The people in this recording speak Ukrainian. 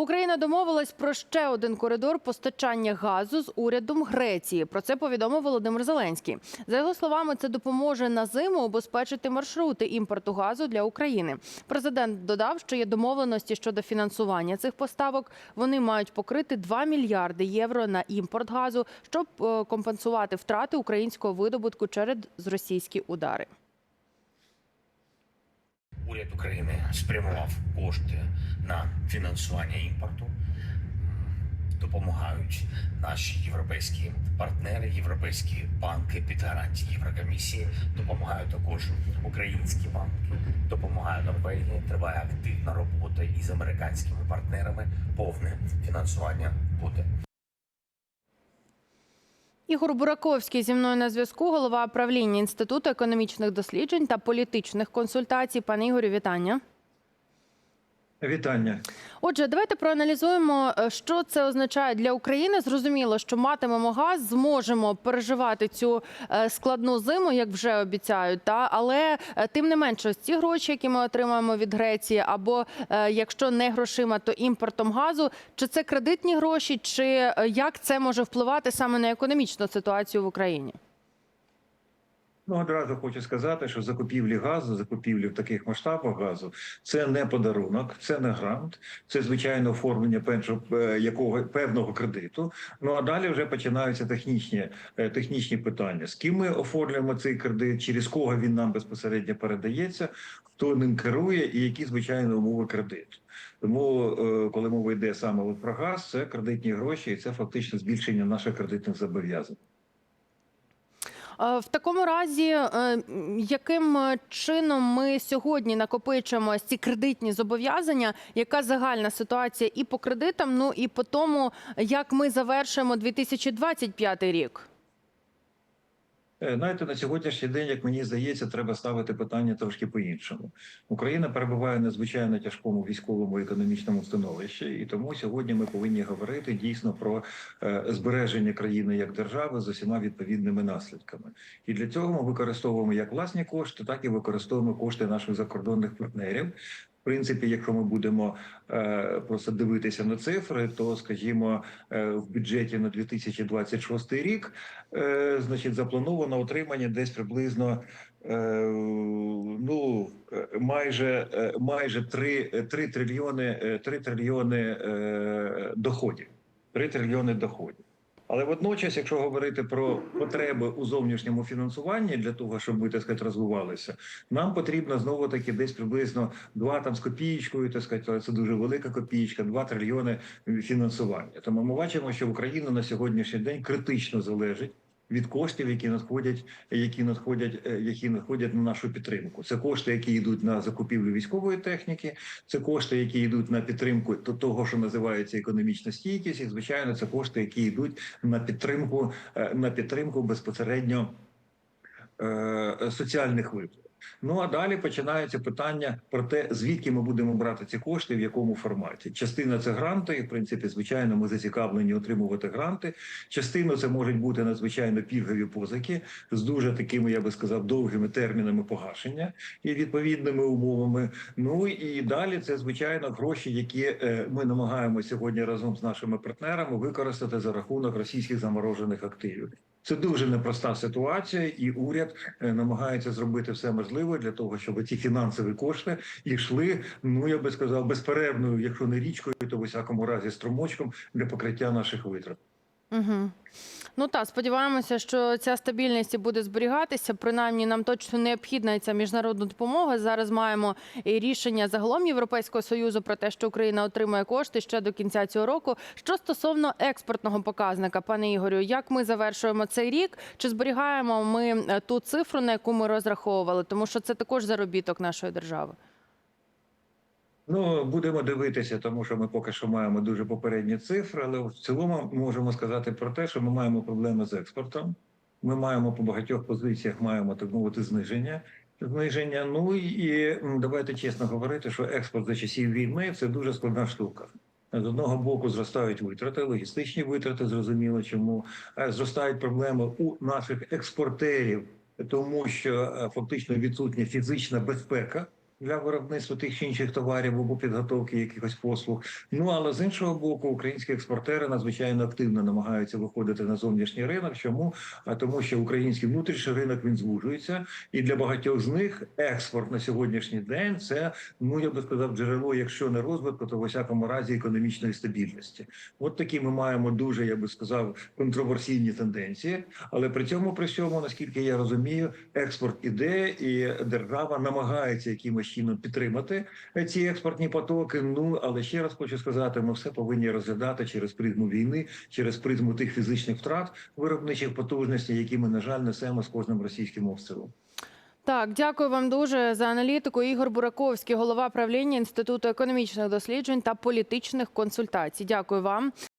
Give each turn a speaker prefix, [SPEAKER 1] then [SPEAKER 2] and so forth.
[SPEAKER 1] Україна домовилась про ще один коридор постачання газу з урядом Греції. Про це повідомив Володимир Зеленський. За його словами, це допоможе на зиму обезпечити маршрути імпорту газу для України. Президент додав, що є домовленості щодо фінансування цих поставок. Вони мають покрити 2 мільярди євро на імпорт газу, щоб е, компенсувати втрати українського видобутку через російські удари.
[SPEAKER 2] Уряд України спрямував кошти на фінансування імпорту. Допомагають наші європейські партнери, європейські банки під гарантії Єврокомісії. Допомагають також українські банки. Допомагає Норвегія. Триває активна робота із американськими партнерами. Повне фінансування буде.
[SPEAKER 1] Ігор Бураковський зі мною на зв'язку, голова правління Інституту економічних досліджень та політичних консультацій. Пане Ігорю, вітання.
[SPEAKER 3] Вітання.
[SPEAKER 1] Отже, давайте проаналізуємо, е, що це означає для України. Зрозуміло, що матимемо газ, зможемо переживати цю е, складну зиму, як вже обіцяють. Та але е, тим не менше, ось ці гроші, які ми отримаємо від Греції, або якщо не грошима, то імпортом газу. Чи це кредитні гроші, чи як це може впливати саме на економічну ситуацію в Україні?
[SPEAKER 3] Ну одразу хочу сказати, що закупівлі газу, закупівлі в таких масштабах газу це не подарунок, це не грант, це звичайно оформлення е, якого певного кредиту. Ну а далі вже починаються технічні е, технічні питання: з ким ми оформлюємо цей кредит, через кого він нам безпосередньо передається, хто ним керує, і які звичайно умови кредиту. Тому, е, коли мова йде саме про газ, це кредитні гроші, і це фактично збільшення наших кредитних зобов'язань.
[SPEAKER 1] Е, В такому разі, е, яким чином ми сьогодні накопичимо ці кредитні зобов'язання? Яка загальна ситуація і по кредитам, ну і по тому, як ми завершимо 2025 рік?
[SPEAKER 3] Знаєте, на сьогоднішній день, як мені здається, треба ставити питання трошки по-іншому. Україна перебуває в надзвичайно тяжкому військовому і економічному становищі, і тому сьогодні ми повинні говорити дійсно про е, збереження країни як держави з усіма відповідними наслідками. І для цього ми використовуємо як власні кошти, так і використовуємо кошти наших закордонних партнерів. В принципі, якщо ми будемо е, просто дивитися на цифри, то скажімо, е, в бюджеті на 2026 рік е, значить заплановано отримання десь приблизно е, ну е, майже е, майже 3, 3 трильйони е, 3 трильйони е, доходів. 3 трильйони доходів. Але водночас, якщо говорити про потреби у зовнішньому фінансуванні для того, щоб ми так сказати, розвивалися, нам потрібно знову таки десь приблизно 2 там з копієчкою, так сказати, це дуже велика копієчка, 2 трильйони фінансування. Тому ми бачимо, що Україна на сьогоднішній день критично залежить. Від коштів, які надходять, які надходять, е, які надходять на нашу підтримку, це кошти, які йдуть на закупівлю військової техніки, це кошти, які йдуть на підтримку того, що називається економічна стійкість, і звичайно, це кошти, які йдуть на підтримку е, на підтримку безпосередньо е, соціальних виплат. Ну а далі починається питання про те, звідки ми будемо брати ці кошти, в якому форматі. Частина це гранти, і в принципі, звичайно, ми зацікавлені отримувати гранти. Частину це можуть бути надзвичайно пільгові позики з дуже такими, я би сказав, довгими термінами погашення і відповідними умовами. Ну і далі це звичайно гроші, які е, ми намагаємося сьогодні разом з нашими партнерами використати за рахунок російських заморожених активів. Це дуже непроста ситуація, і уряд е, намагається зробити все можливе для того, щоб ці фінансові кошти йшли. Ну я би сказав, безперервною, якщо не річкою, то в усякому разі струмочком для покриття наших витрат.
[SPEAKER 1] Угу. Ну так, сподіваємося, що ця стабільність буде зберігатися. Принаймні, нам точно необхідна ця міжнародна допомога. Зараз маємо і рішення загалом Європейського союзу про те, що Україна отримує кошти ще до кінця цього року. Що стосовно експортного показника, пане Ігорю, як ми завершуємо цей рік? Чи зберігаємо ми е, ту цифру, на яку ми розраховували? Тому що це також заробіток нашої держави.
[SPEAKER 3] Ну будемо дивитися, тому що ми поки що маємо дуже попередні цифри, але в цілому можемо сказати про те, що ми маємо проблеми з експортом. Ми маємо по багатьох позиціях маємо так мовити зниження. Зниження. Ну і давайте чесно говорити, що експорт за часів війни це дуже складна штука. З одного боку зростають витрати, логістичні витрати, зрозуміло, чому Е, зростають проблеми у наших експортерів, тому що е, фактично відсутня фізична безпека. Для виробництва тих чи інших товарів або підготовки якихось послуг. Ну але з іншого боку, українські експортери надзвичайно активно намагаються виходити на зовнішній ринок. Чому? А тому, що український внутрішній ринок він звужується, і для багатьох з них експорт на сьогоднішній день це ну я би сказав джерело, якщо не розвитку, то в усякому разі економічної стабільності. От такі ми маємо дуже, я би сказав, контроверсійні тенденції. Але при цьому при всьому, наскільки я розумію, експорт іде, і держава намагається якимось чином підтримати ці експортні потоки. Ну але ще раз хочу сказати, ми все повинні розглядати через призму війни, через призму тих фізичних втрат виробничих потужностей, які ми на жаль несемо з кожним російським обстрілом.
[SPEAKER 1] Так, дякую вам дуже за аналітику. Ігор Бураковський, голова правління Інституту економічних досліджень та політичних консультацій. Дякую вам.